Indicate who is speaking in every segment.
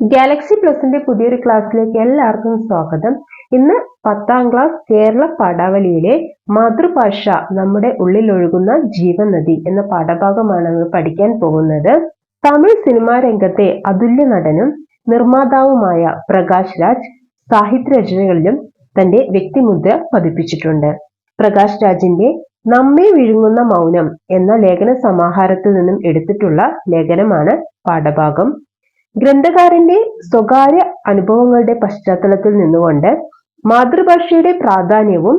Speaker 1: Galaxy പ്ലസിന്റെ പുതിയൊരു ക്ലാസ്സിലേക്ക് എല്ലാവർക്കും സ്വാഗതം. ഇന്ന് പത്താം ക്ലാസ് കേരള പാഠാവലിയിലെ മാതൃഭാഷ നമ്മുടെ ഉള്ളിൽ ഒഴുകുന്ന ജീവനദി എന്ന പാഠഭാഗമാണ് നമ്മൾ പഠിക്കാൻ പോകുന്നത്. തമിഴ് സിനിമാ രംഗത്തെ അതുല്യ നടനും നിർമ്മാതാവുമായ പ്രകാശ് രാജ് സാഹിത്യ രചനകളിലും തന്റെ വ്യക്തിമുദ്ര പതിപ്പിച്ചിട്ടുണ്ട്. പ്രകാശ് രാജിന്റെ നമ്മെ വിഴുങ്ങുന്ന മൗനം എന്ന ലേഖന സമാഹാരത്തിൽ നിന്നും എടുത്തിട്ടുള്ള ലേഖനമാണ് പാഠഭാഗം. ഗ്രന്ഥകാരന്റെ സ്വകാര്യ അനുഭവങ്ങളുടെ പശ്ചാത്തലത്തിൽ നിന്നുകൊണ്ട് മാതൃഭാഷയുടെ പ്രാധാന്യവും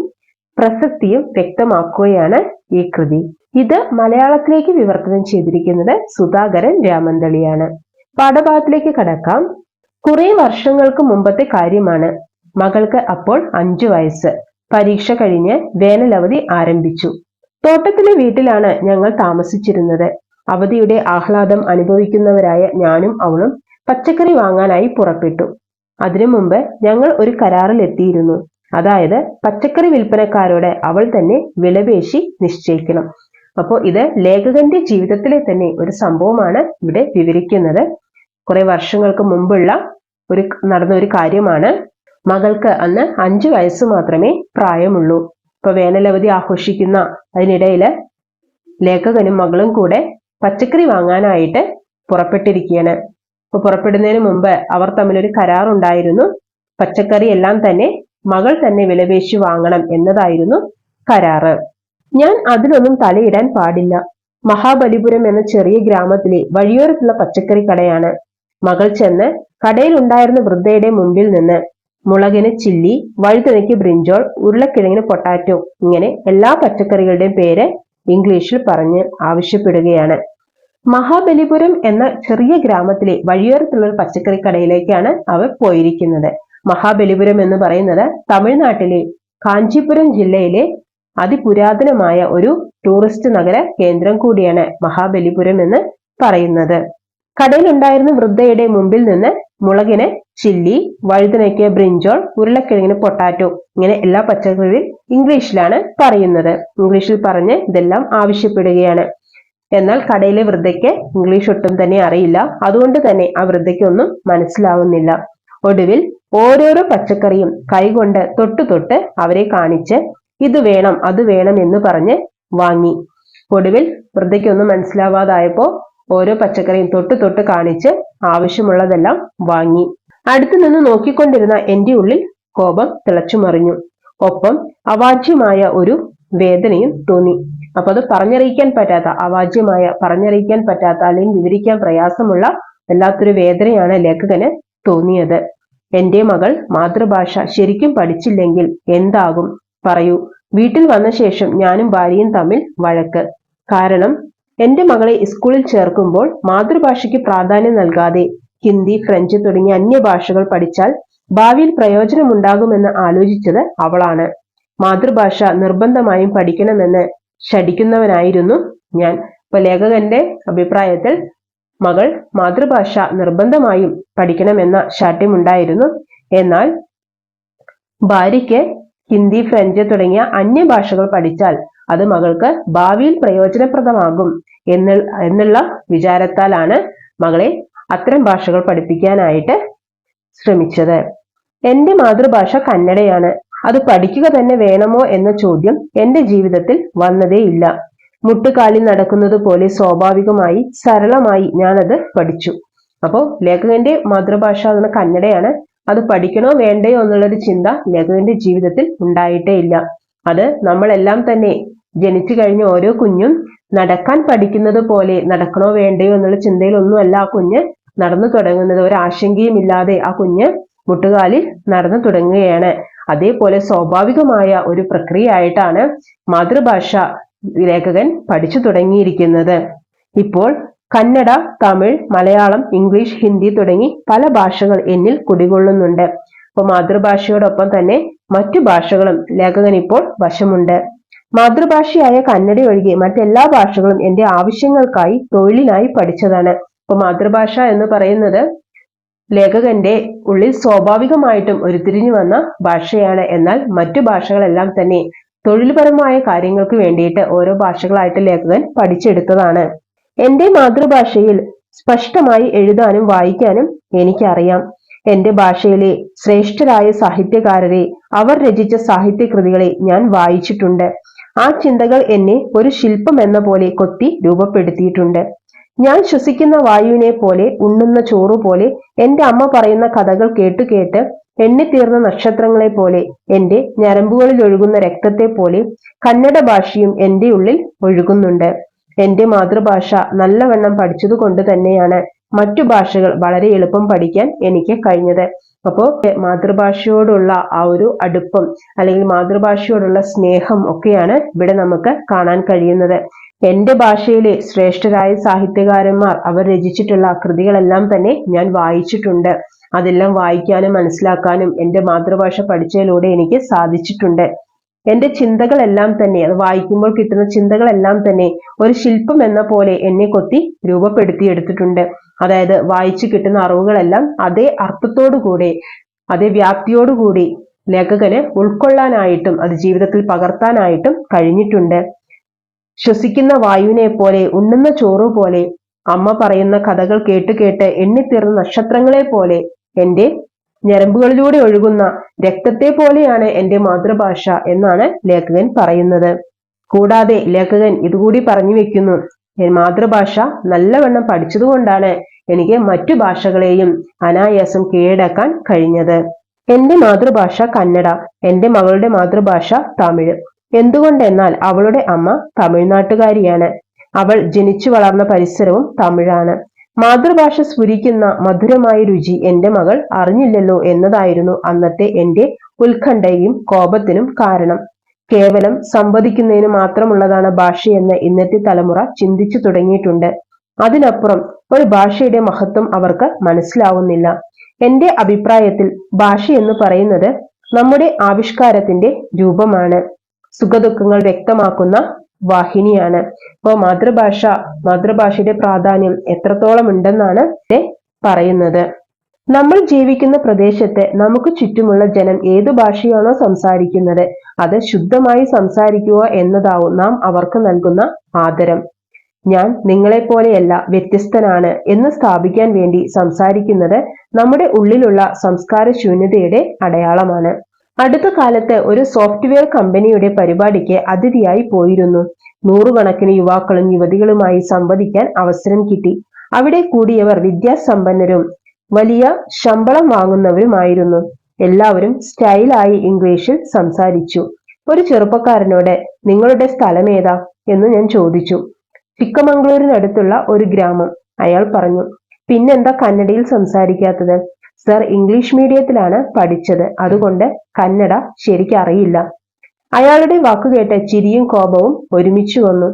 Speaker 1: പ്രസക്തിയും വ്യക്തമാക്കുകയാണ് ഈ കൃതി. ഇത് മലയാളത്തിലേക്ക് വിവർത്തനം ചെയ്തിരിക്കുന്നത് സുധാകരൻ രാമന്തളിയാണ് പാഠഭാഗത്തിലേക്ക് കടക്കാം. കുറെ വർഷങ്ങൾക്ക് മുമ്പത്തെ കാര്യമാണ്. മകൾക്ക് അപ്പോൾ അഞ്ചു വയസ്സ്. പരീക്ഷ കഴിഞ്ഞ് വേനലവധി ആരംഭിച്ചു. തോട്ടത്തിലെ വീട്ടിലാണ് ഞങ്ങൾ താമസിച്ചിരുന്നത്. അവധിയുടെ ആഹ്ലാദം അനുഭവിക്കുന്നവരായ ഞാനും അവളും പച്ചക്കറി വാങ്ങാനായി പുറപ്പെട്ടു. അതിനു മുമ്പ് ഞങ്ങൾ ഒരു കരാറിൽ എത്തിയിരുന്നു അതായത് പച്ചക്കറി വിൽപ്പനക്കാരോട് അവൾ തന്നെ വിലപേശി നിശ്ചയിക്കണം. അപ്പോൾ ഇത് ലേഖകന്റെ ജീവിതത്തിലെ തന്നെ ഒരു സംഭവമാണ് ഇവിടെ വിവരിക്കുന്നത്. കുറെ വർഷങ്ങൾക്ക് മുമ്പുള്ള ഒരു നടന്ന ഒരു കാര്യമാണ്. മകൾക്ക് അന്ന് അഞ്ചു വയസ്സ് മാത്രമേ പ്രായമുള്ളൂ. ഇപ്പൊ വേനലവധി ആഘോഷിക്കുന്ന അതിനിടയിൽ ലേഖകനും മകളും കൂടെ പച്ചക്കറി വാങ്ങാനായിട്ട് പുറപ്പെട്ടിരിക്കുകയാണ്. അപ്പൊ പുറപ്പെടുന്നതിന് മുമ്പ് അവർ തമ്മിൽ ഒരു കരാർ ഉണ്ടായിരുന്നു പച്ചക്കറി എല്ലാം തന്നെ മകൾ തന്നെ വിലപേശി വാങ്ങണം എന്നതായിരുന്നു കരാറ്. ഞാൻ അതിലൊന്നും തലയിടാൻ പാടില്ല. മഹാബലിപുരം എന്ന ചെറിയ ഗ്രാമത്തിലെ വഴിയോരത്തുള്ള പച്ചക്കറി കടയാണ്. മകൾ ചെന്ന് കടയിൽ ഉണ്ടായിരുന്ന വൃദ്ധയുടെ മുമ്പിൽ നിന്ന് മുളകിന് ചില്ലി വഴുതനയ്ക്ക് ബ്രിഞ്ചോൾ ഉരുളക്കിഴങ്ങിന് പൊട്ടാറ്റോ ഇങ്ങനെ എല്ലാ പച്ചക്കറികളുടെയും പേര് ഇംഗ്ലീഷിൽ പറഞ്ഞ് ആവശ്യപ്പെടുകയാണ്. മഹാബലിപുരം എന്ന ചെറിയ ഗ്രാമത്തിലെ വഴിയോരത്തുള്ള ഒരു പച്ചക്കറി കടയിലേക്കാണ് അവർ പോയിരിക്കുന്നത്. മഹാബലിപുരം എന്ന് പറയുന്നത് തമിഴ്നാട്ടിലെ കാഞ്ചീപുരം ജില്ലയിലെ അതിപുരാതനമായ ഒരു ടൂറിസ്റ്റ് നഗര കേന്ദ്രം കൂടിയാണ് മഹാബലിപുരം എന്ന് പറയുന്നത്. കടയിലുണ്ടായിരുന്ന വൃദ്ധയുടെ മുമ്പിൽ നിന്ന് മുളകിന് ചില്ലി വഴുതനയ്ക്ക് ബ്രിഞ്ചോൾ ഉരുളക്കിഴങ്ങിന് പൊട്ടാറ്റോ ഇങ്ങനെ എല്ലാ പച്ചക്കറികളും ഇംഗ്ലീഷിലാണ് പറയുന്നത്. ഇംഗ്ലീഷിൽ പറഞ്ഞ് ഇതെല്ലാം ആവശ്യപ്പെടുകയാണ്. എന്നാൽ കടയിലെ വൃദ്ധയ്ക്ക് ഇംഗ്ലീഷ് ഒട്ടും തന്നെ അറിയില്ല. അതുകൊണ്ട് തന്നെ ആ വൃദ്ധയ്ക്കൊന്നും മനസ്സിലാവുന്നില്ല. ഒടുവിൽ ഓരോരോ പച്ചക്കറിയും കൈകൊണ്ട് തൊട്ടു തൊട്ട് അവരെ കാണിച്ച് ഇത് വേണം അത് വേണം എന്ന് പറഞ്ഞ് വാങ്ങി. ഒടുവിൽ വൃദ്ധയ്ക്കൊന്നും മനസ്സിലാവാതായപ്പോ ഓരോ പച്ചക്കറിയും തൊട്ടു തൊട്ട് കാണിച്ച് ആവശ്യമുള്ളതെല്ലാം വാങ്ങി. അടുത്തു നിന്ന് നോക്കിക്കൊണ്ടിരുന്ന എന്റെ ഉള്ളിൽ കോപം തിളച്ചു മറിഞ്ഞു ഒപ്പം അവാച്യമായ ഒരു വേദനയും തോന്നി. അപ്പൊ അത് പറഞ്ഞറിയിക്കാൻ പറ്റാത്ത അവാജ്യമായ പറഞ്ഞറിയിക്കാൻ പറ്റാത്ത അല്ലെങ്കിൽ വിവരിക്കാൻ പ്രയാസമുള്ള വല്ലാത്തൊരു വേദനയാണ് ലേഖകന് തോന്നിയത്. എന്റെ മകൾ മാതൃഭാഷ ശരിക്കും പഠിച്ചില്ലെങ്കിൽ എന്താകും? പറയൂ. വീട്ടിൽ വന്ന ശേഷം ഞാനും ഭാര്യയും തമ്മിൽ വഴക്ക്. കാരണം എന്റെ മകളെ സ്കൂളിൽ ചേർക്കുമ്പോൾ മാതൃഭാഷയ്ക്ക് പ്രാധാന്യം നൽകാതെ ഹിന്ദി ഫ്രഞ്ച് തുടങ്ങിയ അന്യഭാഷകൾ പഠിച്ചാൽ ഭാവിയിൽ പ്രയോജനമുണ്ടാകുമെന്ന് ആലോചിച്ചത് അവളാണ്. മാതൃഭാഷ നിർബന്ധമായും പഠിക്കണമെന്ന് ശടിക്കുന്നവനായിരുന്നു ഞാൻ. ഇപ്പൊ ലേഖകന്റെ അഭിപ്രായത്തിൽ മകൾ മാതൃഭാഷ നിർബന്ധമായും പഠിക്കണമെന്ന ശാഠ്യമുണ്ടായിരുന്നു. എന്നാൽ ഭാര്യയ്ക്ക് ഹിന്ദി ഫ്രഞ്ച് തുടങ്ങിയ അന്യഭാഷകൾ പഠിച്ചാൽ അത് മകൾക്ക് ഭാവിയിൽ പ്രയോജനപ്രദമാകും എന്നുള്ള വിചാരത്താലാണ് മകളെ അത്തരം ഭാഷകൾ പഠിപ്പിക്കാനായിട്ട് ശ്രമിച്ചത്. എന്റെ മാതൃഭാഷ കന്നഡയാണ്. അത് പഠിക്കുക തന്നെ വേണമോ എന്ന ചോദ്യം എന്റെ ജീവിതത്തിൽ വന്നതേയില്ല. മുട്ടുകാലിൽ നടക്കുന്നത് പോലെ സ്വാഭാവികമായി സരളമായി ഞാനത് പഠിച്ചു. അപ്പോൾ ലേഖകന്റെ മാതൃഭാഷ എന്ന കന്നഡയാണ്. അത് പഠിക്കണോ വേണ്ടയോ എന്നുള്ളൊരു ചിന്ത ലേഖകന്റെ ജീവിതത്തിൽ ഉണ്ടായിട്ടേ ഇല്ല അത് നമ്മളെല്ലാം തന്നെ ജനിച്ചു കഴിഞ്ഞ ഓരോ കുഞ്ഞും നടക്കാൻ പഠിക്കുന്നത് പോലെ നടക്കണോ വേണ്ടയോ എന്നുള്ള ചിന്തയിലൊന്നുമല്ല ആ കുഞ്ഞ് നടന്നു തുടങ്ങുന്നത്. ഒരു ആശങ്കയും ഇല്ലാതെ ആ കുഞ്ഞ് മുട്ടുകാലിൽ നടന്നു തുടങ്ങുകയാണ്. അതേപോലെ സ്വാഭാവികമായ ഒരു പ്രക്രിയ ആയിട്ടാണ് മാതൃഭാഷ ലേഖകൻ പഠിച്ചു തുടങ്ങിയിരിക്കുന്നത്. ഇപ്പോൾ കന്നഡ തമിഴ് മലയാളം ഇംഗ്ലീഷ് ഹിന്ദി തുടങ്ങി പല ഭാഷകൾ എന്നിൽ കുടികൊള്ളുന്നുണ്ട്. അപ്പോൾ മാതൃഭാഷയോടൊപ്പം തന്നെ മറ്റു ഭാഷകളും ലേഖകൻ ഇപ്പോൾ വശമുണ്ട്. മാതൃഭാഷയായ കന്നഡ ഒഴികെ മറ്റെല്ലാ ഭാഷകളും എന്റെ ആവശ്യങ്ങൾക്കായി തൊഴിലിനായി പഠിച്ചതാണ്. ഇപ്പൊ മാതൃഭാഷ എന്ന് പറയുന്നത് ലേഖകന്റെ ഉള്ളിൽ സ്വാഭാവികമായിട്ടും ഉരുത്തിരിഞ്ഞു വന്ന ഭാഷയാണ്. എന്നാൽ മറ്റു ഭാഷകളെല്ലാം തന്നെ തൊഴിൽപരമായ കാര്യങ്ങൾക്ക് വേണ്ടിയിട്ട് ഓരോ ഭാഷകളായിട്ട് ലേഖകൻ പഠിച്ചെടുത്തതാണ്. എന്റെ മാതൃഭാഷയിൽ സ്പഷ്ടമായി എഴുതാനും വായിക്കാനും എനിക്കറിയാം. എന്റെ ഭാഷയിലെ ശ്രേഷ്ഠരായ സാഹിത്യകാരരെ അവർ രചിച്ച സാഹിത്യകൃതികളെ ഞാൻ വായിച്ചിട്ടുണ്ട്. ആ ചിന്തകൾ എന്നെ ഒരു ശില്പം എന്ന പോലെ കൊത്തി രൂപപ്പെടുത്തിയിട്ടുണ്ട്. ഞാൻ ശ്വസിക്കുന്ന വായുവിനെ പോലെ ഉണ്ണുന്ന ചോറു പോലെ എന്റെ അമ്മ പറയുന്ന കഥകൾ കേട്ടു കേട്ട് എണ്ണിത്തീർന്ന നക്ഷത്രങ്ങളെ പോലെ എന്റെ ഞരമ്പുകളിൽ ഒഴുകുന്ന രക്തത്തെ പോലെ കന്നഡ ഭാഷയും എന്റെ ഉള്ളിൽ ഒഴുകുന്നുണ്ട്. എന്റെ മാതൃഭാഷ നല്ലവണ്ണം പഠിച്ചതുകൊണ്ട് തന്നെയാണ് മറ്റു ഭാഷകൾ വളരെ എളുപ്പം പഠിക്കാൻ എനിക്ക് കഴിഞ്ഞത്. അപ്പോൾ മാതൃഭാഷയോടുള്ള ആ ഒരു അടുപ്പം അല്ലെങ്കിൽ മാതൃഭാഷയോടുള്ള സ്നേഹം ഒക്കെയാണ് ഇവിടെ നമുക്ക് കാണാൻ കഴിയുന്നത്. എന്റെ ഭാഷയിലെ ശ്രേഷ്ഠരായ സാഹിത്യകാരന്മാർ അവർ രചിച്ചിട്ടുള്ള കൃതികളെല്ലാം തന്നെ ഞാൻ വായിച്ചിട്ടുണ്ട്. അതെല്ലാം വായിക്കാനും മനസ്സിലാക്കാനും എന്റെ മാതൃഭാഷ പഠിച്ചതിലൂടെ എനിക്ക് സാധിച്ചിട്ടുണ്ട്. എന്റെ ചിന്തകളെല്ലാം തന്നെ അത് വായിക്കുമ്പോൾ കിട്ടുന്ന ചിന്തകളെല്ലാം തന്നെ ഒരു ശില്പം എന്ന പോലെ എന്നെ കൊത്തി രൂപപ്പെടുത്തിയെടുത്തിട്ടുണ്ട്. അതായത് വായിച്ചു കിട്ടുന്ന അറിവുകളെല്ലാം അതേ അർത്ഥത്തോടുകൂടി അതേ വ്യാപ്തിയോടുകൂടി ലേഖകന് ഉൾക്കൊള്ളാനായിട്ടും അത് ജീവിതത്തിൽ പകർത്താനായിട്ടും കഴിഞ്ഞിട്ടുണ്ട്. ശ്വസിക്കുന്ന വായുവിനെ പോലെ ഉണ്ണുന്ന ചോറു പോലെ അമ്മ പറയുന്ന കഥകൾ കേട്ട് കേട്ട് എണ്ണിത്തീർന്ന നക്ഷത്രങ്ങളെ പോലെ എന്റെ ഞരമ്പുകളിലൂടെ ഒഴുകുന്ന രക്തത്തെ പോലെയാണ് എന്റെ മാതൃഭാഷ എന്നാണ് ലേഖകൻ പറയുന്നത്. കൂടാതെ ലേഖകൻ ഇതുകൂടി പറഞ്ഞു വെക്കുന്നു മാതൃഭാഷ നല്ലവണ്ണം പഠിച്ചതുകൊണ്ടാണ് എനിക്ക് മറ്റു ഭാഷകളെയും അനായാസം കീഴടക്കാൻ കഴിഞ്ഞത്. എന്റെ മാതൃഭാഷ കന്നഡ എന്റെ മകളുടെ മാതൃഭാഷ തമിഴ്. എന്തുകൊണ്ടെന്നാൽ അവളുടെ അമ്മ തമിഴ്നാട്ടുകാരിയാണ്. അവൾ ജനിച്ചു വളർന്ന പരിസരവും തമിഴാണ്. മാതൃഭാഷ സ്ഫുരിക്കുന്ന മധുരമായ രുചി എന്റെ മകൾ അറിഞ്ഞില്ലല്ലോ എന്നതായിരുന്നു അന്നത്തെ എന്റെ ഉത്കണ്ഠയും കോപത്തിനും കാരണം. കേവലം സംവദിക്കുന്നതിന് മാത്രമുള്ളതാണ് ഭാഷയെന്ന് ഇന്നത്തെ തലമുറ ചിന്തിച്ചു തുടങ്ങിയിട്ടുണ്ട്. അതിനപ്പുറം ഒരു ഭാഷയുടെ മഹത്വം അവർക്ക് മനസ്സിലാവുന്നില്ല. എന്റെ അഭിപ്രായത്തിൽ ഭാഷ എന്ന് പറയുന്നത് നമ്മുടെ ആവിഷ്കാരത്തിന്റെ രൂപമാണ്. സുഖദുഃഖങ്ങൾ വ്യക്തമാക്കുന്ന വാഹിനിയാണ്. അപ്പോൾ മാതൃഭാഷ മാതൃഭാഷയുടെ പ്രാധാന്യം എത്രത്തോളം ഉണ്ടെന്നാണ് പറയുന്നത്. നമ്മൾ ജീവിക്കുന്ന പ്രദേശത്തെ നമുക്ക് ചുറ്റുമുള്ള ജനം ഏത് ഭാഷയാണോ സംസാരിക്കുന്നത് അത് ശുദ്ധമായി സംസാരിക്കുക എന്നതാവും നാം അവർക്ക് നൽകുന്ന ആദരം. ഞാൻ നിങ്ങളെപ്പോലെയല്ല വ്യത്യസ്തനാണ് എന്ന് സ്ഥാപിക്കാൻ വേണ്ടി സംസാരിക്കുന്നത് നമ്മുടെ ഉള്ളിലുള്ള സംസ്കാര ശൂന്യതയുടെ അടയാളമാണ്. അടുത്ത കാലത്ത് ഒരു സോഫ്റ്റ്വെയർ കമ്പനിയുടെ പരിപാടിക്ക് അതിഥിയായി പോയിരുന്നു. നൂറുകണക്കിന് യുവാക്കളും യുവതികളുമായി സംവദിക്കാൻ അവസരം കിട്ടി. അവിടെ കൂടിയവർ വിദ്യാസമ്പന്നരും വലിയ ശമ്പളം വാങ്ങുന്നവരുമായിരുന്നു. എല്ലാവരും സ്റ്റൈലായി ഇംഗ്ലീഷിൽ സംസാരിച്ചു. ഒരു ചെറുപ്പക്കാരനോട് നിങ്ങളുടെ സ്ഥലം ഏതാ എന്ന് ഞാൻ ചോദിച്ചു. ചിക്കമംഗളൂരിനടുത്തുള്ള ഒരു ഗ്രാമം അയാൾ പറഞ്ഞു. പിന്നെന്താ കന്നഡയിൽ സംസാരിക്കാത്തത്? സർ ഇംഗ്ലീഷ് മീഡിയത്തിലാണ് പഠിച്ചത്. അതുകൊണ്ട് കന്നഡ ശരിക്കറിയില്ല അയാളുടെ വാക്കുകേട്ട ചിരിയും കോപവും ഒരുമിച്ചു വന്നു.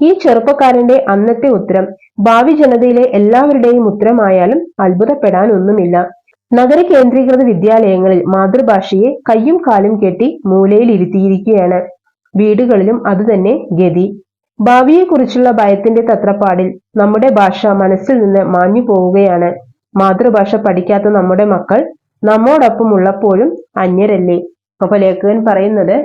Speaker 1: ഈ ചെറുപ്പക്കാരന്റെ അന്നത്തെ ഉത്തരം ഭാവി ജനതയിലെ എല്ലാവരുടെയും ഉത്തരമായാലും അത്ഭുതപ്പെടാനൊന്നുമില്ല. നഗര കേന്ദ്രീകൃത വിദ്യാലയങ്ങളിൽ മാതൃഭാഷയെ കയ്യും കാലും കെട്ടി മൂലയിൽ ഇരുത്തിയിരിക്കുകയാണ് വീടുകളിലും അതുതന്നെ ഗതി. ഭാവിയെക്കുറിച്ചുള്ള ഭയത്തിന്റെ തത്രപ്പാടിൽ നമ്മുടെ ഭാഷ മനസ്സിൽ നിന്ന് മാഞ്ഞു പോവുകയാണ് മാതൃഭാഷ പഠിക്കാത്ത നമ്മുടെ മക്കൾ നമ്മോടൊപ്പം ഉള്ളപ്പോഴും അന്യരല്ലേ? അപ്പൊ ലേഖകൻ പറയുന്നത്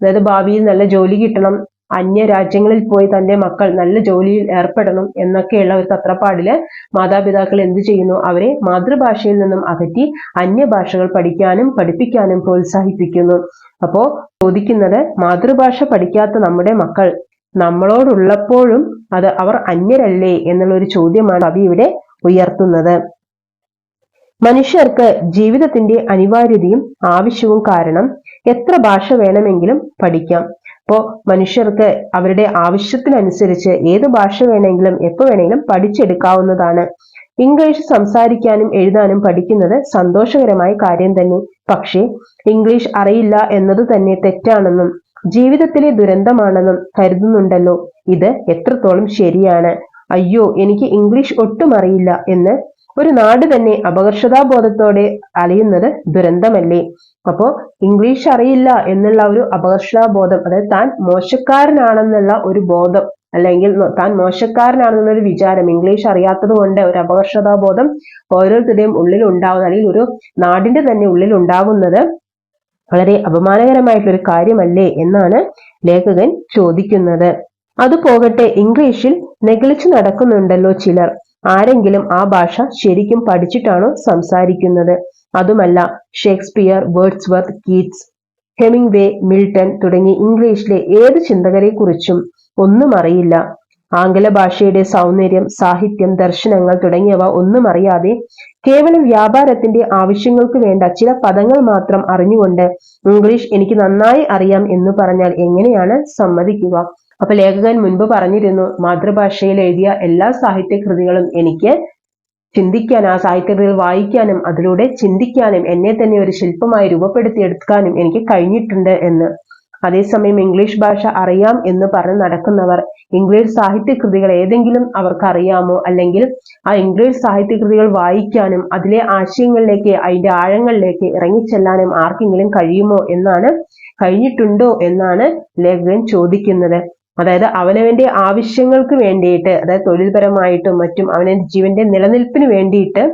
Speaker 1: അതായത് ഭാവിയിൽ നല്ല ജോലി കിട്ടണം അന്യ രാജ്യങ്ങളിൽ പോയി തന്റെ മക്കൾ നല്ല ജോലിയിൽ ഏർപ്പെടണം എന്നൊക്കെയുള്ള ഒരു തത്രപ്പാടിൽ മാതാപിതാക്കൾ എന്ത് ചെയ്യുന്നു? അവരെ മാതൃഭാഷയിൽ നിന്നും അകറ്റി അന്യഭാഷകൾ പഠിക്കാനും പഠിപ്പിക്കാനും പ്രോത്സാഹിപ്പിക്കുന്നു. അപ്പോ ചോദിക്കുന്നത് മാതൃഭാഷ പഠിക്കാത്ത നമ്മുടെ മക്കൾ നമ്മളോടുള്ളപ്പോഴും അത് അവർ അന്യരല്ലേ എന്നുള്ള ഒരു ചോദ്യമാണ് അവ ഇവിടെ ഉയർത്തുന്നത്. മനുഷ്യർക്ക് ജീവിതത്തിന്റെ അനിവാര്യതയും ആവശ്യവും കാരണം എത്ര ഭാഷ വേണമെങ്കിലും പഠിക്കാം. അപ്പോൾ മനുഷ്യർക്ക് അവരുടെ ആവശ്യത്തിനനുസരിച്ച് ഏത് ഭാഷ വേണമെങ്കിലും എപ്പോ വേണമെങ്കിലും പഠിച്ചെടുക്കാവുന്നതാണ്. ഇംഗ്ലീഷ് സംസാരിക്കാനും എഴുതാനും പഠിക്കുന്നത് സന്തോഷകരമായ കാര്യം തന്നെ. പക്ഷേ ഇംഗ്ലീഷ് അറിയില്ല എന്നത് തന്നെ തെറ്റാണെന്നും ജീവിതത്തിലെ ദുരന്തമാണെന്നും കരുതുന്നുണ്ടല്ലോ. ഇത് എത്രത്തോളം ശരിയാണ്. അയ്യോ എനിക്ക് ഇംഗ്ലീഷ് ഒട്ടും അറിയില്ല എന്ന് ഒരു നാട് തന്നെ അപകർഷതാബോധത്തോടെ അലയുന്നത് ദുരന്തമല്ലേ? അപ്പോ ഇംഗ്ലീഷ് അറിയില്ല എന്നുള്ള ഒരു അപകർഷതാബോധം അതായത് താൻ മോശക്കാരനാണെന്നുള്ള ഒരു ബോധം അല്ലെങ്കിൽ താൻ മോശക്കാരനാണെന്നൊരു വിചാരം ഇംഗ്ലീഷ് അറിയാത്തത് കൊണ്ട് ഒരു അപകർഷതാബോധം ഓരോരുത്തരുടെയും ഉള്ളിൽ ഉണ്ടാവുന്ന അല്ലെങ്കിൽ ഒരു നാടിന്റെ തന്നെ ഉള്ളിൽ ഉണ്ടാകുന്നത് വളരെ അപമാനകരമായിട്ടൊരു കാര്യമല്ലേ എന്നാണ് ലേഖകൻ ചോദിക്കുന്നത്. അത് പോകട്ടെ ഇംഗ്ലീഷിൽ നെഗളിച്ചു നടക്കുന്നുണ്ടല്ലോ ചിലർ. ആരെങ്കിലും ആ ഭാഷ ശരിക്കും പഠിച്ചിട്ടാണോ സംസാരിക്കുന്നത്? അതുമല്ല Shakespeare Wordsworth Keats Hemingway Milton തുടങ്ങി ഇംഗ്ലീഷിലെ ഏത് ചിന്തകരെക്കുറിച്ചും ഒന്നും അറിയില്ല. ആംഗല ഭാഷയുടെ സൗന്ദര്യം സാഹിത്യം ദർശനങ്ങൾ തുടങ്ങിയവ ഒന്നും അറിയാതെ കേവലം വ്യാപാരത്തിന്റെ ആവശ്യങ്ങൾക്ക് വേണ്ട ചില പദങ്ങൾ മാത്രം അറിഞ്ഞുകൊണ്ട് ഇംഗ്ലീഷ് എനിക്ക് നന്നായി അറിയാം എന്ന് പറഞ്ഞാൽ എങ്ങനെയാണ് സമ്മതിക്കുക? അപ്പൊ ലേഖകൻ മുൻപ് പറഞ്ഞിരുന്നു മാതൃഭാഷയിൽ എഴുതിയ എല്ലാ സാഹിത്യകൃതികളും എനിക്ക് ചിന്തിക്കാൻ ആ സാഹിത്യകൃതികൾ വായിക്കാനും അതിലൂടെ ചിന്തിക്കാനും എന്നെ തന്നെ ഒരു ശില്പമായി രൂപപ്പെടുത്തിയെടുക്കാനും എനിക്ക് കഴിഞ്ഞിട്ടുണ്ട് എന്ന്. അതേസമയം ഇംഗ്ലീഷ് ഭാഷ അറിയാം എന്ന് പറഞ്ഞ് നടക്കുന്നവർ ഇംഗ്ലീഷ് സാഹിത്യകൃതികൾ ഏതെങ്കിലും അവർക്ക് അറിയാമോ? അല്ലെങ്കിൽ ആ ഇംഗ്ലീഷ് സാഹിത്യകൃതികൾ വായിക്കാനും അതിലെ ആശയങ്ങളിലേക്ക് അതിന്റെ ആഴങ്ങളിലേക്ക് ഇറങ്ങിച്ചെല്ലാനും ആർക്കെങ്കിലും കഴിയുമോ എന്നാണ് കഴിഞ്ഞിട്ടുണ്ടോ എന്നാണ് ലേഖകൻ ചോദിക്കുന്നത്. അതായത് അവനവന്റെ ആവശ്യങ്ങൾക്ക് വേണ്ടിയിട്ട് അതായത് തൊഴിൽപരമായിട്ടും മറ്റും അവനവന്റെ ജീവന്റെ നിലനിൽപ്പിന് വേണ്ടിയിട്ട്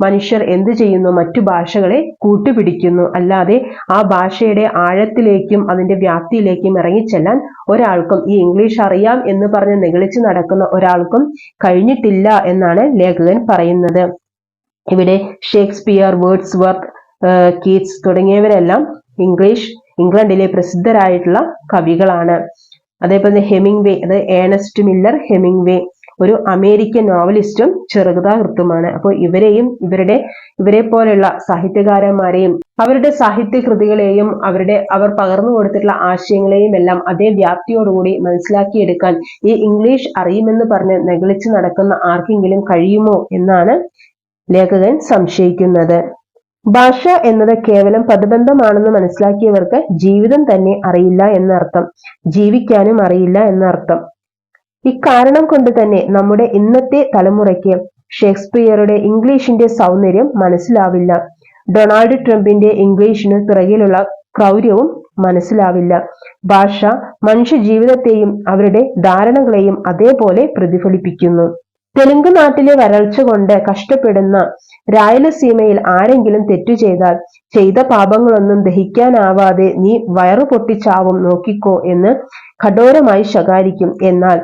Speaker 1: മനുഷ്യർ എന്ത് ചെയ്യുന്നു? മറ്റു ഭാഷകളെ കൂട്ടുപിടിക്കുന്നു. അല്ലാതെ ആ ഭാഷയുടെ ആഴത്തിലേക്കും അതിന്റെ വ്യാപ്തിയിലേക്കും ഇറങ്ങിച്ചെല്ലാൻ ഒരാൾക്കും ഈ ഇംഗ്ലീഷ് അറിയാം എന്ന് പറഞ്ഞ് നിഗളിച്ച് നടക്കുന്ന ഒരാൾക്കും കഴിഞ്ഞിട്ടില്ല എന്നാണ് ലേഖകൻ പറയുന്നത്. ഇവിടെ ഷേക്സ്പിയർ വേർഡ്സ് വർക്ക് കീറ്റ്സ് തുടങ്ങിയവരെല്ലാം ഇംഗ്ലീഷ് ഇംഗ്ലണ്ടിലെ പ്രസിദ്ധരായിട്ടുള്ള കവികളാണ്. അതേപോലെ ഹെമിങ് വേ അത് ഏണസ്റ്റ് മില്ലർ ഹെമിങ് വേ ഒരു അമേരിക്കൻ നോവലിസ്റ്റും ചെറുകഥാകൃത്തുമാണ്. അപ്പോൾ ഇവരെയും ഇവരുടെ ഇവരെ പോലെയുള്ള സാഹിത്യകാരന്മാരെയും അവരുടെ സാഹിത്യ കൃതികളെയും അവരുടെ അവർ പകർന്നു കൊടുത്തിട്ടുള്ള ആശയങ്ങളെയും എല്ലാം അതേ വ്യാപ്തിയോടുകൂടി മനസ്സിലാക്കിയെടുക്കാൻ ഈ ഇംഗ്ലീഷ് അറിയുമെന്ന് പറഞ്ഞ് നെഗളിച്ച് നടക്കുന്ന ആർക്കെങ്കിലും കഴിയുമോ എന്നാണ് ലേഖകൻ സംശയിക്കുന്നത്. ഭാഷ എന്നത് കേവലം പദബന്ധമാണെന്ന് മനസ്സിലാക്കിയവർക്ക് ജീവിതം തന്നെ അറിയില്ല എന്നർത്ഥം. ജീവിക്കാനും അറിയില്ല എന്നർത്ഥം. ഇക്കാരണം കൊണ്ട് തന്നെ നമ്മുടെ ഇന്നത്തെ തലമുറയ്ക്ക് ഷേക്സ്പിയറുടെ ഇംഗ്ലീഷിന്റെ സൗന്ദര്യം മനസ്സിലാവില്ല. ഡൊണാൾഡ് ട്രംപിന്റെ ഇംഗ്ലീഷിന് പിറകിലുള്ള ക്രൗര്യവും മനസ്സിലാവില്ല. ഭാഷ മനുഷ്യ ജീവിതത്തെയും അവരുടെ ധാരണകളെയും അതേപോലെ പ്രതിഫലിപ്പിക്കുന്നു. തെലുങ്ക് നാട്ടിലെ വരൾച്ച കൊണ്ട് കഷ്ടപ്പെടുന്ന രായലസീമയിൽ ആരെങ്കിലും തെറ്റു ചെയ്താൽ ചെയ്ത പാപങ്ങളൊന്നും ദഹിക്കാനാവാതെ നീ വയറു പൊട്ടിച്ചാവും നോക്കിക്കോ എന്ന് കഠോരമായി ശകാരിക്കും. എന്നാൽ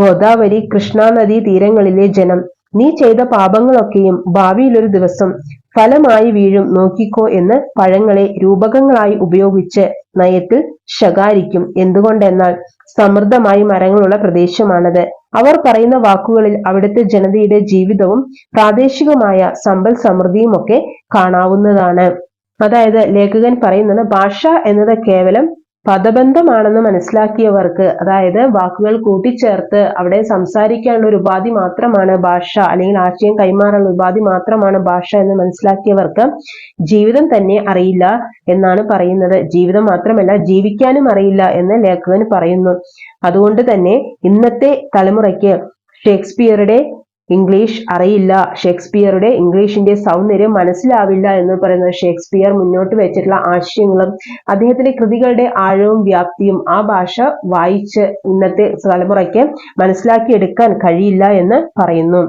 Speaker 1: ഗോദാവരി കൃഷ്ണാനദി തീരങ്ങളിലെ ജനം നീ ചെയ്ത പാപങ്ങളൊക്കെയും ഭാവിയിലൊരു ദിവസം ഫലമായി വീഴും നോക്കിക്കോ എന്ന് പഴങ്ങളെ രൂപകങ്ങളായി ഉപയോഗിച്ച് നയത്തിൽ ശകാരിക്കും. എന്തുകൊണ്ടെന്നാൽ സമൃദ്ധമായി മരങ്ങളുള്ള പ്രദേശമാണത്. അവർ പറയുന്ന വാക്കുകളിൽ അവിടുത്തെ ജനതയുടെ ജീവിതവും പ്രാദേശികമായ സമ്പൽ സമൃദ്ധിയും ഒക്കെ കാണാവുന്നതാണ്. അതായത് ലേഖകൻ പറയുന്നത് ഭാഷ എന്നത് കേവലം പദബന്ധമാണെന്ന് മനസ്സിലാക്കിയവർക്ക് അതായത് വാക്കുകൾ കൂട്ടിച്ചേർത്ത് അവിടെ സംസാരിക്കാനുള്ള ഒരു ഉപാധി മാത്രമാണ് ഭാഷ അല്ലെങ്കിൽ ആശയം കൈമാറാനുള്ള ഉപാധി മാത്രമാണ് ഭാഷ എന്ന് മനസ്സിലാക്കിയവർക്ക് ജീവിതം തന്നെ അറിയില്ല എന്നാണ് പറയുന്നത്. ജീവിതം മാത്രമല്ല ജീവിക്കാനും അറിയില്ല എന്ന് ലേഖകൻ പറയുന്നു. അതുകൊണ്ട് തന്നെ ഇന്നത്തെ തലമുറയ്ക്ക് ഷേക്സ്പിയറുടെ ഇംഗ്ലീഷ് അറിയില്ല. ഷേക്സ്പിയറുടെ ഇംഗ്ലീഷിന്റെ സൗന്ദര്യം മനസ്സിലാവില്ല എന്ന് പറയുന്ന ഷേക്സ്പിയർ മുന്നോട്ട് വെച്ചിട്ടുള്ള ആശയങ്ങളും അദ്ദേഹത്തിന്റെ കൃതികളുടെ ആഴവും വ്യാപ്തിയും ആ ഭാഷ വായിച്ച് ഇന്നത്തെ തലമുറയ്ക്ക് മനസ്സിലാക്കിയെടുക്കാൻ കഴിയില്ല എന്ന് പറയുന്നു.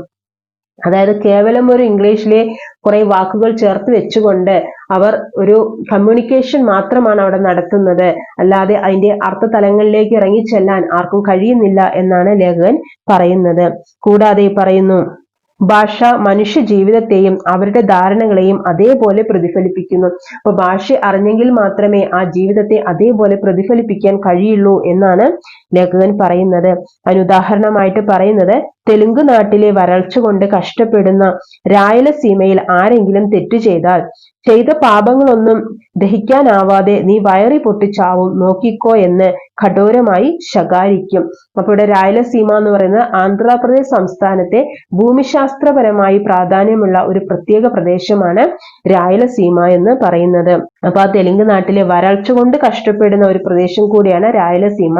Speaker 1: അതായത് കേവലം ഒരു ഇംഗ്ലീഷിലെ കുറെ വാക്കുകൾ ചേർത്ത് വെച്ചുകൊണ്ട് അവർ ഒരു കമ്മ്യൂണിക്കേഷൻ മാത്രമാണ് അവിടെ നടത്തുന്നത്. അല്ലാതെ അതിന്റെ അർത്ഥതലങ്ങളിലേക്ക് ഇറങ്ങിച്ചെല്ലാൻ ആർക്കും കഴിയുന്നില്ല എന്നാണ് ലേഖകൻ പറയുന്നത്. കൂടാതെ പറയുന്നു ഭാഷ മനുഷ്യ ജീവിതത്തെയും അവരുടെ ധാരണകളെയും അതേപോലെ പ്രതിഫലിപ്പിക്കുന്നു. അപ്പൊ ഭാഷ അറിഞ്ഞെങ്കിൽ മാത്രമേ ആ ജീവിതത്തെ അതേപോലെ പ്രതിഫലിപ്പിക്കാൻ കഴിയുള്ളൂ എന്നാണ് ലേഖകൻ പറയുന്നത്. അതിനുദാഹരണമായിട്ട് പറയുന്നത് തെലുങ്ക് നാട്ടിലെ വരൾച്ച കൊണ്ട് കഷ്ടപ്പെടുന്ന രായലസീമയിൽ ആരെങ്കിലും തെറ്റു ചെയ്താൽ ചെയ്ത പാപങ്ങളൊന്നും ദഹിക്കാനാവാതെ നീ വയറി പൊട്ടിച്ചാവും നോക്കിക്കോ എന്ന് കഠോരമായി ശകാരിക്കും. അപ്പൊ ഇവിടെ രായലസീമ എന്ന് പറയുന്നത് ആന്ധ്രാപ്രദേശ് സംസ്ഥാനത്തെ ഭൂമിശാസ്ത്രപരമായി പ്രാധാന്യമുള്ള ഒരു പ്രത്യേക പ്രദേശമാണ് രായലസീമ എന്ന് പറയുന്നത്. അപ്പൊ ആ തെലുങ്ക് നാട്ടിലെ വരൾച്ച കൊണ്ട് കഷ്ടപ്പെടുന്ന ഒരു പ്രദേശം കൂടിയാണ് രായലസീമ.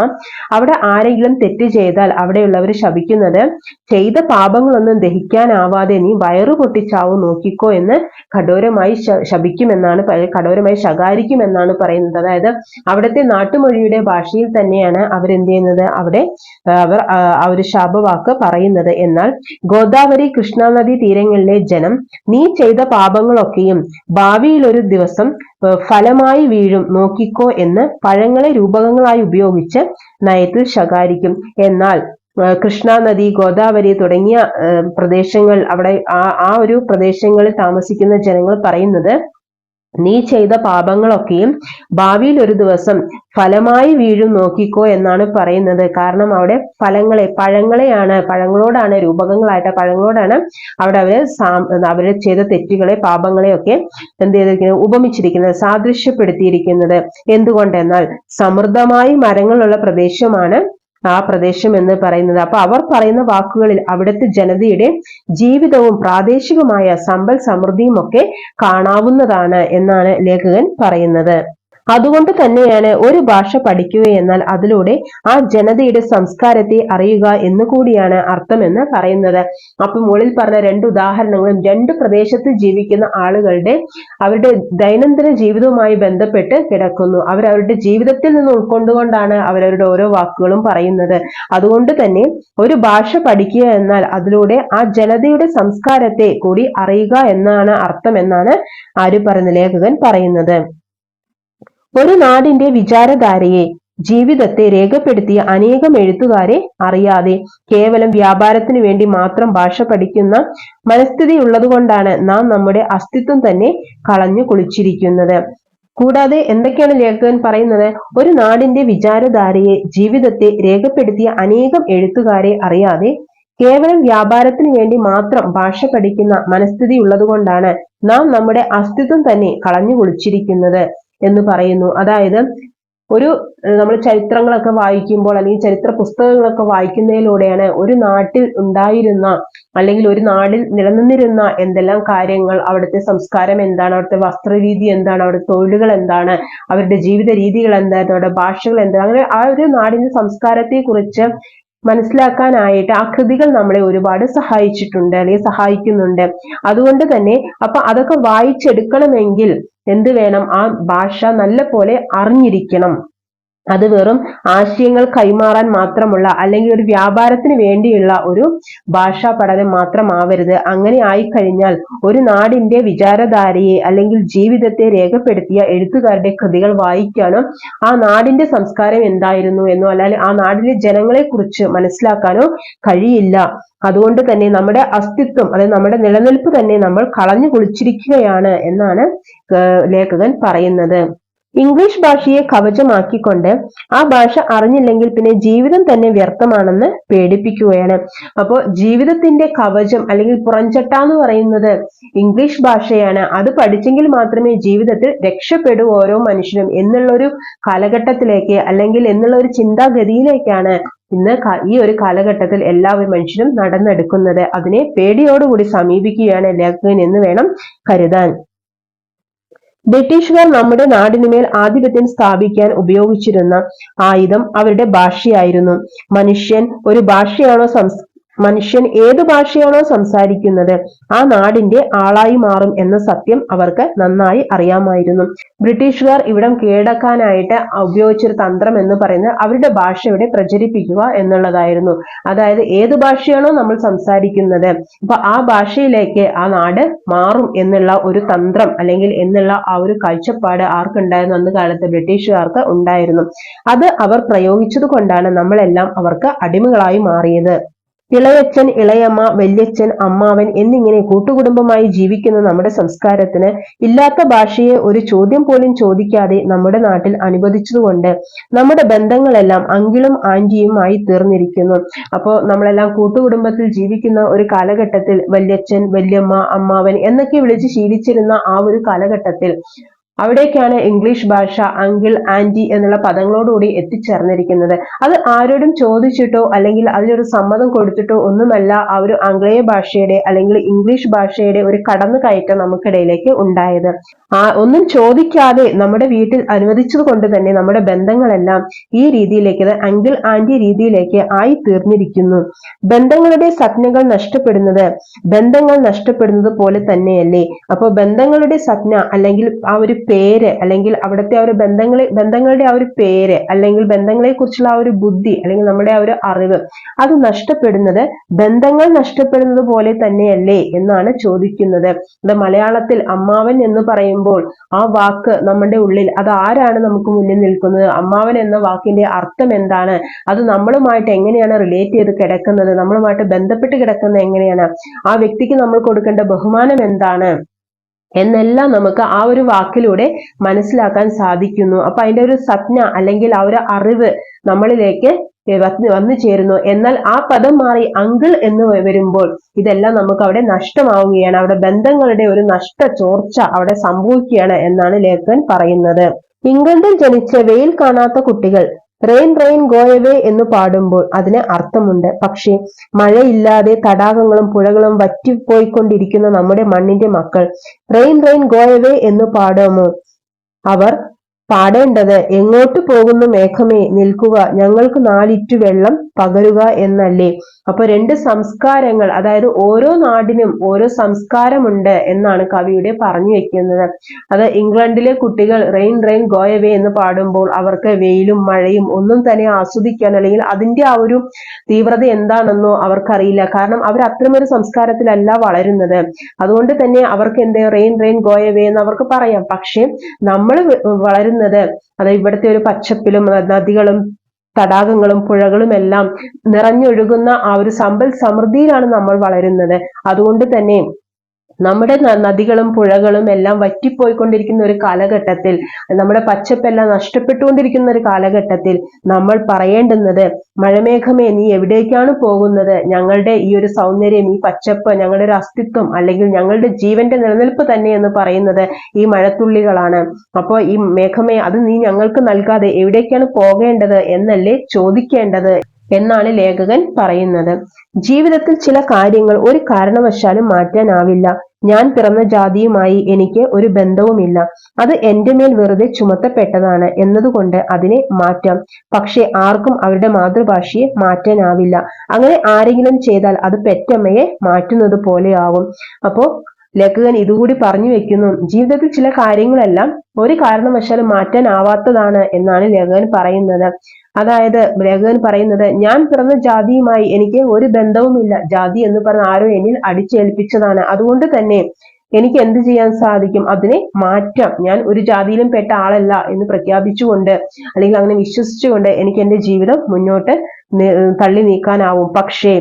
Speaker 1: അവിടെ ആരെങ്കിലും തെറ്റ് ചെയ്താൽ അവിടെയുള്ളവർ ശപിക്കുന്നത് ചെയ്ത പാപങ്ങളൊന്നും ദഹിക്കാനാവാതെ നീ വയറു പൊട്ടിച്ചാവും നോക്കിക്കോ എന്ന് കഠോരമായി ശപിക്കുമെന്നാണ് കഠോരമായി ശകാരിക്കുമെന്നാണ് പറയുന്നത്. അതായത് അവിടുത്തെ നാട്ടുമൊഴിയുടെ ഭാഷയിൽ തന്നെയാണ് അവരെന്ത് ചെയ്യുന്നത് അവിടെ അവർ ആ ഒരു ശാപവാക്ക് പറയുന്നത്. എന്നാൽ ഗോദാവരി കൃഷ്ണാനദി തീരങ്ങളിലെ ജനം നീ ചെയ്ത പാപങ്ങളൊക്കെയും ഭാവിയിൽ ഒരു ദിവസം ഫലമായി വീഴും. നോക്കിക്കോ എന്ന് പഴങ്ങളെ രൂപകങ്ങളായി ഉപയോഗിച്ച് നയത്തിൽ ശകാരിക്കും. എന്നാൽ കൃഷ്ണ നദി ഗോദാവരി തുടങ്ങിയ പ്രദേശങ്ങൾ അവിടെ ആ ആ ഒരു പ്രദേശങ്ങളിൽ താമസിക്കുന്ന ജനങ്ങൾ പറയുന്നത് നീ ചെയ്ത പാപങ്ങളൊക്കെയും ഭാവിയിൽ ഒരു ദിവസം ഫലമായി വീഴും നോക്കിക്കോ എന്നാണ് പറയുന്നത്. കാരണം അവിടെ ഫലങ്ങളെ പഴങ്ങളെയാണ് പഴങ്ങളോടാണ് രൂപകങ്ങളായിട്ട് പഴങ്ങളോടാണ് അവിടെ അവർ അവരെ ചെയ്ത തെറ്റുകളെ പാപങ്ങളെയൊക്കെ എന്ത് ചെയ്തിരിക്കുന്നത്? ഉപമിച്ചിരിക്കുന്നത് സാദൃശ്യപ്പെടുത്തിയിരിക്കുന്നത്. എന്തുകൊണ്ടെന്നാൽ സമൃദ്ധമായി മരങ്ങളുള്ള പ്രദേശമാണ് ആ പ്രദേശം എന്ന് പറയുന്നത്. അപ്പൊ അവർ പറയുന്ന വാക്കുകളിൽ അവിടുത്തെ ജനതയുടെ ജീവിതവും പ്രാദേശികമായ സമ്പൽ സമൃദ്ധിയും ഒക്കെ കാണാവുന്നതാണ് എന്നാണ് ലേഖകൻ പറയുന്നത്. അതുകൊണ്ട് തന്നെയാണ് ഒരു ഭാഷ പഠിക്കുക എന്നാൽ അതിലൂടെ ആ ജനതയുടെ സംസ്കാരത്തെ അറിയുക എന്ന് കൂടിയാണ് അർത്ഥമെന്ന് പറയുന്നത്. അപ്പൊ മുകളിൽ പറഞ്ഞ രണ്ട് ഉദാഹരണങ്ങളും രണ്ട് പ്രദേശത്ത് ജീവിക്കുന്ന ആളുകളുടെ അവരുടെ ദൈനംദിന ജീവിതവുമായി ബന്ധപ്പെട്ട് കിടക്കുന്നു. അവർ അവരുടെ ജീവിതത്തിൽ നിന്ന് ഉൾക്കൊണ്ടുകൊണ്ടാണ് അവരവരുടെ ഓരോ വാക്കുകളും പറയുന്നത്. അതുകൊണ്ട് തന്നെ ഒരു ഭാഷ പഠിക്കുക എന്നാൽ അതിലൂടെ ആ ജനതയുടെ സംസ്കാരത്തെ കൂടി അറിയുക എന്നാണ് അർത്ഥം എന്നാണ് ആര് പറഞ്ഞ ലേഖകൻ പറയുന്നത്. ഒരു നാടിന്റെ വിചാരധാരയെ ജീവിതത്തെ രേഖപ്പെടുത്തിയ അനേകം എഴുത്തുകാരെ അറിയാതെ കേവലം വ്യാപാരത്തിന് വേണ്ടി മാത്രം ഭാഷ പഠിക്കുന്ന മനസ്ഥിതി ഉള്ളതുകൊണ്ടാണ് നാം നമ്മുടെ അസ്തിത്വം തന്നെ കളഞ്ഞു കുളിച്ചിരിക്കുന്നത്. കൂടാതെ എന്തൊക്കെയാണ് ലേഖകൻ പറയുന്നത്? ഒരു നാടിന്റെ വിചാരധാരയെ ജീവിതത്തെ രേഖപ്പെടുത്തിയ അനേകം എഴുത്തുകാരെ അറിയാതെ കേവലം വ്യാപാരത്തിന് വേണ്ടി മാത്രം ഭാഷ പഠിക്കുന്ന മനസ്ഥിതി ഉള്ളതുകൊണ്ടാണ് നാം നമ്മുടെ അസ്തിത്വം തന്നെ കളഞ്ഞു കുളിച്ചിരിക്കുന്നത്. എന്ന് പറയുന്നു. അതായത് ഒരു നമ്മൾ ചരിത്രങ്ങളൊക്കെ വായിക്കുമ്പോൾ അല്ലെങ്കിൽ ചരിത്ര പുസ്തകങ്ങളൊക്കെ വായിക്കുന്നതിലൂടെയാണ് ഒരു നാട്ടിൽ ഉണ്ടായിരുന്ന അല്ലെങ്കിൽ ഒരു നാടിൽ നിലനിന്നിരുന്ന എന്തെല്ലാം കാര്യങ്ങൾ അവിടുത്തെ സംസ്കാരം എന്താണ് അവിടുത്തെ വസ്ത്രരീതി എന്താണ് അവിടുത്തെ തൊഴിലുകൾ എന്താണ് അവരുടെ ജീവിത രീതികൾ എന്തായിരുന്നു അവരുടെ ഭാഷകൾ എന്താണ് അങ്ങനെ ആ ഒരു നാടിന്റെ സംസ്കാരത്തെ കുറിച്ച് മനസ്സിലാക്കാനായിട്ട് ആ കൃതികൾ നമ്മളെ ഒരുപാട് സഹായിച്ചിട്ടുണ്ട് അല്ലെങ്കിൽ സഹായിക്കുന്നുണ്ട്. അതുകൊണ്ട് തന്നെ അപ്പൊ അതൊക്കെ വായിച്ചെടുക്കണമെങ്കിൽ എന്ത് വേണം? ആ ഭാഷ നല്ല പോലെ അറിഞ്ഞിരിക്കണം. അത് വെറും ആശയങ്ങൾ കൈമാറാൻ മാത്രമുള്ള അല്ലെങ്കിൽ ഒരു വ്യാപാരത്തിന് വേണ്ടിയുള്ള ഒരു ഭാഷാ പഠനം മാത്രമാവരുത്. അങ്ങനെ ആയിക്കഴിഞ്ഞാൽ ഒരു നാടിന്റെ വിചാരധാരയെ അല്ലെങ്കിൽ ജീവിതത്തെ രേഖപ്പെടുത്തിയ എഴുത്തുകാരുടെ കൃതികൾ വായിക്കാനോ ആ നാടിന്റെ സംസ്കാരം എന്തായിരുന്നു എന്നോ അല്ലെങ്കിൽ ആ നാടിലെ ജനങ്ങളെ കുറിച്ച് മനസ്സിലാക്കാനോ കഴിയില്ല. അതുകൊണ്ട് തന്നെ നമ്മുടെ അസ്തിത്വം അതായത് നമ്മുടെ നിലനിൽപ്പ് തന്നെ നമ്മൾ കളഞ്ഞു കുളിച്ചിരിക്കുകയാണ് എന്നാണ് ലേഖകൻ പറയുന്നത്. ഇംഗ്ലീഷ് ഭാഷയെ കവചമാക്കിക്കൊണ്ട് ആ ഭാഷ അറിഞ്ഞില്ലെങ്കിൽ പിന്നെ ജീവിതം തന്നെ വ്യർത്ഥമാണെന്ന് പേടിപ്പിക്കുകയാണ്. അപ്പോൾ ജീവിതത്തിന്റെ കവചം അല്ലെങ്കിൽ പുറഞ്ചട്ട എന്ന് പറയുന്നത് ഇംഗ്ലീഷ് ഭാഷയാണ്. അത് പഠിച്ചെങ്കിൽ മാത്രമേ ജീവിതത്തിൽ രക്ഷപ്പെടൂ ഓരോ മനുഷ്യനും എന്നുള്ളൊരു കാലഘട്ടത്തിലേക്ക് അല്ലെങ്കിൽ എന്നുള്ള ഒരു ചിന്താഗതിയിലേക്കാണ് ഇന്ന് ഈ ഒരു കാലഘട്ടത്തിൽ എല്ലാ മനുഷ്യരും നടന്നെടുക്കുന്നത്. അതിനെ പേടിയോടുകൂടി സമീപിക്കുകയാണ് ലേഖകൻ എന്ന് വേണം കരുതാൻ. ബ്രിട്ടീഷുകാർ നമ്മുടെ നാടിനുമേൽ ആധിപത്യം സ്ഥാപിക്കാൻ ഉപയോഗിച്ചിരുന്ന ആയുധം അവരുടെ ഭാഷയായിരുന്നു. മനുഷ്യൻ ഒരു ഭാഷയാണോ സംസ് മനുഷ്യൻ ഏത് ഭാഷയാണോ സംസാരിക്കുന്നത് ആ നാടിന്റെ ആളായി മാറും എന്ന സത്യം അവർക്ക് നന്നായി അറിയാമായിരുന്നു. ബ്രിട്ടീഷുകാർ ഇവിടം കീഴടക്കാനായിട്ട് ഉപയോഗിച്ചൊരു തന്ത്രം എന്ന് പറയുന്നത് അവരുടെ ഭാഷ ഇവിടെ പ്രചരിപ്പിക്കുക എന്നുള്ളതായിരുന്നു. അതായത് ഏത് ഭാഷയാണോ നമ്മൾ സംസാരിക്കുന്നത് അപ്പൊ ആ ഭാഷയിലേക്ക് ആ നാട് മാറും എന്നുള്ള ഒരു തന്ത്രം അല്ലെങ്കിൽ എന്നുള്ള ആ ഒരു കാഴ്ചപ്പാട് ആർക്കുണ്ടായിരുന്നു അന്ന് കാലത്ത് ബ്രിട്ടീഷുകാർക്ക് ഉണ്ടായിരുന്നു. അത് അവർ പ്രയോഗിച്ചത് കൊണ്ടാണ് നമ്മളെല്ലാം അവർക്ക് അടിമകളായി മാറിയത്. ഇളയച്ചൻ ഇളയമ്മ വല്യച്ഛൻ അമ്മാവൻ എന്നിങ്ങനെ കൂട്ടുകുടുംബമായി ജീവിക്കുന്ന നമ്മുടെ സംസ്കാരത്തിന് ഇല്ലാത്ത ഭാഷയെ ഒരു ചോദ്യം പോലും ചോദിക്കാതെ നമ്മുടെ നാട്ടിൽ അനുവദിച്ചതുകൊണ്ട് നമ്മുടെ ബന്ധങ്ങളെല്ലാം അങ്കിളും ആന്റിയും ആയി തീർന്നിരിക്കുന്നു. അപ്പോൾ നമ്മളെല്ലാം കൂട്ടുകുടുംബത്തിൽ ജീവിക്കുന്ന ഒരു കാലഘട്ടത്തിൽ വല്യച്ഛൻ വല്യമ്മ അമ്മാവൻ എന്നൊക്കെ വിളിച്ച് ശീലിച്ചിരുന്ന ആ ഒരു കാലഘട്ടത്തിൽ അവിടേക്കാണ് ഇംഗ്ലീഷ് ഭാഷ അങ്കിൾ ആന്റി എന്നുള്ള പദങ്ങളോടുകൂടി എത്തിച്ചേർന്നിരിക്കുന്നത്. അത് ആരോടും ചോദിച്ചിട്ടോ അല്ലെങ്കിൽ അതിനൊരു സമ്മതം കൊടുത്തിട്ടോ ഒന്നുമല്ല ആ ഒരു ആംഗ്ലേയ ഭാഷയുടെ അല്ലെങ്കിൽ ഇംഗ്ലീഷ് ഭാഷയുടെ ഒരു കടന്നു കയറ്റം നമുക്കിടയിലേക്ക് ഉണ്ടായത്. ആ ഒന്നും ചോദിക്കാതെ നമ്മുടെ വീട്ടിൽ അനുവദിച്ചത് കൊണ്ട് തന്നെ നമ്മുടെ ബന്ധങ്ങളെല്ലാം ഈ രീതിയിലേക്ക് അങ്കിൾ ആന്റി രീതിയിലേക്ക് ആയി തീർന്നിരിക്കുന്നു. ബന്ധങ്ങളുടെ സ്വപ്നങ്ങൾ നഷ്ടപ്പെടുന്നത് ബന്ധങ്ങൾ നഷ്ടപ്പെടുന്നത് പോലെ തന്നെയല്ലേ? അപ്പോൾ ബന്ധങ്ങളുടെ സ്വപ്ന അല്ലെങ്കിൽ ആ ഒരു പേര് അല്ലെങ്കിൽ അവിടുത്തെ ആ ഒരു ബന്ധങ്ങളെ ബന്ധങ്ങളുടെ ആ ഒരു പേര് അല്ലെങ്കിൽ ബന്ധങ്ങളെ കുറിച്ചുള്ള ആ ഒരു ബുദ്ധി അല്ലെങ്കിൽ നമ്മുടെ ആ ഒരു അറിവ് അത് നഷ്ടപ്പെടുന്നത് ബന്ധങ്ങൾ നഷ്ടപ്പെടുന്നത് പോലെ തന്നെയല്ലേ എന്നാണ് ചോദിക്കുന്നത്. അത് മലയാളത്തിൽ അമ്മാവൻ എന്ന് പറയുമ്പോൾ ആ വാക്ക് നമ്മുടെ ഉള്ളിൽ അത് ആരാണ് നമുക്ക് മുന്നിൽ നിൽക്കുന്നത്? അമ്മാവൻ എന്ന വാക്കിന്റെ അർത്ഥം എന്താണ്? അത് നമ്മളുമായിട്ട് എങ്ങനെയാണ് റിലേറ്റ് ചെയ്ത് കിടക്കുന്നത്? നമ്മളുമായിട്ട് ബന്ധപ്പെട്ട് കിടക്കുന്നത് എങ്ങനെയാണ്? ആ വ്യക്തിക്ക് നമ്മൾ കൊടുക്കേണ്ട ബഹുമാനം എന്താണ്? എന്നെല്ലാം നമുക്ക് ആ ഒരു വാക്കിലൂടെ മനസ്സിലാക്കാൻ സാധിക്കുന്നു. അപ്പൊ അതിന്റെ ഒരു സജ്ഞ അല്ലെങ്കിൽ ആ ഒരു അറിവ് നമ്മളിലേക്ക് വന്നു ചേരുന്നു. എന്നാൽ ആ പദം മാറി അങ്കിൾ എന്ന് വരുമ്പോൾ ഇതെല്ലാം നമുക്ക് അവിടെ നഷ്ടമാവുകയാണ്. അവിടെ ബന്ധങ്ങളുടെ ഒരു നഷ്ട ചോർച്ച അവിടെ സംഭവിക്കുകയാണ് എന്നാണ് ലേഖകൻ പറയുന്നത്. ഇംഗ്ലണ്ടിൽ ജനിച്ച വെയിൽ കാണാത്ത കുട്ടികൾ റെയിൻ റെയിൻ ഗോയവേ എന്ന് പാടുമ്പോൾ അതിന് അർത്ഥമുണ്ട്. പക്ഷേ മഴയില്ലാതെ തടാകങ്ങളും പുഴകളും വറ്റിപ്പോയിക്കൊണ്ടിരിക്കുന്ന നമ്മുടെ മണ്ണിന്റെ മക്കൾ റെയിൻ റെയിൻ ഗോയവേ എന്ന് പാടുമോ? അവർ പാടേണ്ടത് എങ്ങോട്ട് പോകുന്നു മേഘമേ? നിൽക്കുക. ഞങ്ങൾക്ക് നാലിറ്റു വെള്ളം പകരുക എന്നല്ലേ? അപ്പൊ രണ്ട് സംസ്കാരങ്ങൾ അതായത് ഓരോ നാടിനും ഓരോ സംസ്കാരമുണ്ട് എന്നാണ് കവിയുടെ പറഞ്ഞു വെക്കുന്നത്. അത് ഇംഗ്ലണ്ടിലെ കുട്ടികൾ റെയിൻ റെയിൻ ഗോയവേ എന്ന് പാടുമ്പോൾ അവർക്ക് വെയിലും മഴയും ഒന്നും തന്നെ ആസ്വദിക്കാൻ അല്ലെങ്കിൽ അതിന്റെ ആ ഒരു തീവ്രത എന്താണെന്നോ അവർക്കറിയില്ല. കാരണം അവർ അത്തരമൊരു സംസ്കാരത്തിലല്ല വളരുന്നത്. അതുകൊണ്ട് തന്നെ അവർക്ക് എന്ത്? റെയിൻ റെയിൻ ഗോയവേ എന്ന് അവർക്ക് പറയാം. പക്ഷെ നമ്മൾ വളരുന്ന വളരുന്നത് അത് ഇവിടുത്തെ ഒരു പച്ചപ്പിലും നദികളും തടാകങ്ങളും പുഴകളും എല്ലാം നിറഞ്ഞൊഴുകുന്ന ആ ഒരു സമ്പൽ സമൃദ്ധിയിലാണ് നമ്മൾ വളരുന്നത്. അതുകൊണ്ട് തന്നെ നമ്മുടെ നദികളും പുഴകളും എല്ലാം വറ്റിപ്പോയിക്കൊണ്ടിരിക്കുന്ന ഒരു കാലഘട്ടത്തിൽ നമ്മുടെ പച്ചപ്പെല്ലാം നഷ്ടപ്പെട്ടുകൊണ്ടിരിക്കുന്ന ഒരു കാലഘട്ടത്തിൽ നമ്മൾ പറയേണ്ടുന്നത് മഴമേഘമേ നീ എവിടേക്കാണ് പോകുന്നത്? ഞങ്ങളുടെ ഈ ഒരു സൗന്ദര്യം ഈ പച്ചപ്പ് ഞങ്ങളുടെ ഒരു അസ്തിത്വം അല്ലെങ്കിൽ ഞങ്ങളുടെ ജീവന്റെ നിലനിൽപ്പ് തന്നെ എന്ന് പറയുന്നത് ഈ മഴത്തുള്ളികളാണ്. അപ്പോൾ ഈ മേഘമേ അത് നീ ഞങ്ങൾക്ക് നൽകാതെ എവിടേക്കാണ് പോകേണ്ടത് എന്നല്ലേ ചോദിക്കേണ്ടത്? എന്നാണ് ലേഖകൻ പറയുന്നത്. ജീവിതത്തിൽ ചില കാര്യങ്ങൾ ഒരു കാരണവശാലും മാറ്റാനാവില്ല. ഞാൻ പിറന്ന ജാതിയുമായി എനിക്ക് ഒരു ബന്ധവുമില്ല. അത് എന്റെ മേൽ വെറുതെ ചുമത്തപ്പെട്ടതാണ് എന്നതുകൊണ്ട് അതിനെ മാറ്റാം. പക്ഷെ ആർക്കും അവരുടെ മാതൃഭാഷയെ മാറ്റാനാവില്ല. അങ്ങനെ ആരെങ്കിലും ചെയ്താൽ അത് പെറ്റമ്മയെ മാറ്റുന്നത് പോലെയാവും അപ്പോ ലേഖകൻ ഇതുകൂടി പറഞ്ഞു വെക്കുന്നു. ജീവിതത്തിൽ ചില കാര്യങ്ങളെല്ലാം ഒരു കാരണവശാലും മാറ്റാനാവാത്തതാണ് എന്നാണ് ലേഖകൻ പറയുന്നത്. അതായത് ലേഖകൻ പറയുന്നത് ഞാൻ പിറന്ന ജാതിയുമായി എനിക്ക് ഒരു ബന്ധവുമില്ല. ജാതി എന്ന് പറഞ്ഞ ആരോ എന്നിൽ അടിച്ചേൽപ്പിച്ചതാണ്. അതുകൊണ്ട് തന്നെ എനിക്ക് എന്ത് ചെയ്യാൻ സാധിക്കും? അതിനെ മാറ്റാം. ഞാൻ ഒരു ജാതിയിലും പെട്ട ആളല്ല എന്ന് പ്രഖ്യാപിച്ചുകൊണ്ട് അല്ലെങ്കിൽ അങ്ങനെ വിശ്വസിച്ചുകൊണ്ട് എനിക്ക് എന്റെ ജീവിതം മുന്നോട്ട് തള്ളി നീക്കാനാവും. പക്ഷേ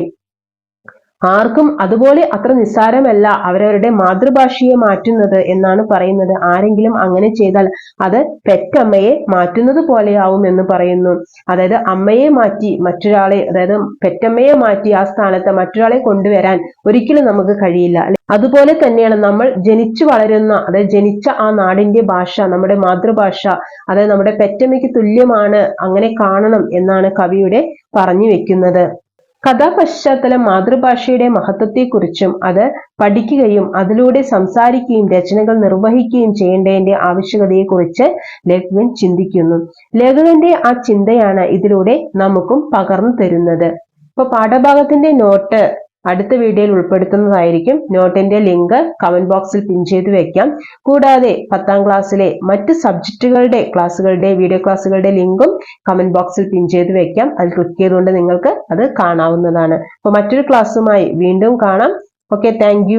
Speaker 1: ആർക്കും അതുപോലെ അത്ര നിസ്സാരമല്ല അവരവരുടെ മാതൃഭാഷയെ മാറ്റുന്നത് എന്നാണ് പറയുന്നത്. ആരെങ്കിലും അങ്ങനെ ചെയ്താൽ അത് പെറ്റമ്മയെ മാറ്റുന്നത് പോലെയാവും എന്ന് പറയുന്നു. അതായത് അമ്മയെ മാറ്റി മറ്റൊരാളെ അതായത് പെറ്റമ്മയെ മാറ്റി ആ സ്ഥാനത്ത് മറ്റൊരാളെ കൊണ്ടുവരാൻ ഒരിക്കലും നമുക്ക് കഴിയില്ല. അതുപോലെ തന്നെയാണ് നമ്മൾ ജനിച്ചു വളരുന്ന അതായത് ജനിച്ച ആ നാടിന്റെ ഭാഷ നമ്മുടെ മാതൃഭാഷ അതായത് നമ്മുടെ പെറ്റമ്മയ്ക്ക് തുല്യമാണ് അങ്ങനെ കാണണം എന്നാണ് കവിയുടെ പറഞ്ഞു വെക്കുന്നത്. കഥാപശ്ചാത്തലം മാതൃഭാഷയുടെ മഹത്വത്തെക്കുറിച്ചും അത് പഠിക്കുകയും അതിലൂടെ സംസാരിക്കുകയും രചനകൾ നിർവഹിക്കുകയും ചെയ്യേണ്ടതിന്റെ ആവശ്യകതയെക്കുറിച്ച് ലേഖകൻ ചിന്തിക്കുന്നു. ലേഖകന്റെ ആ ചിന്തയാണ് ഇതിലൂടെ നമുക്കും പകർന്നു തരുന്നത്. ഇപ്പൊ പാഠഭാഗത്തിന്റെ നോട്ട് അടുത്ത വീഡിയോയിൽ ഉൾപ്പെടുത്തുന്നതായിരിക്കും. നോട്ടിന്റെ ലിങ്ക് കമന്റ് ബോക്സിൽ പിൻ ചെയ്ത് വെക്കാം. കൂടാതെ പത്താം ക്ലാസ്സിലെ മറ്റ് സബ്ജക്റ്റുകളുടെ ക്ലാസ്സുകളുടെ വീഡിയോ ക്ലാസ്സുകളുടെ ലിങ്കും കമന്റ് ബോക്സിൽ പിൻ ചെയ്ത് വെക്കാം. അത് ക്ലിക്ക് ചെയ്തുകൊണ്ട് നിങ്ങൾക്ക് അത് കാണാവുന്നതാണ്. അപ്പൊ മറ്റൊരു ക്ലാസ്സുമായി വീണ്ടും കാണാം. Okay thank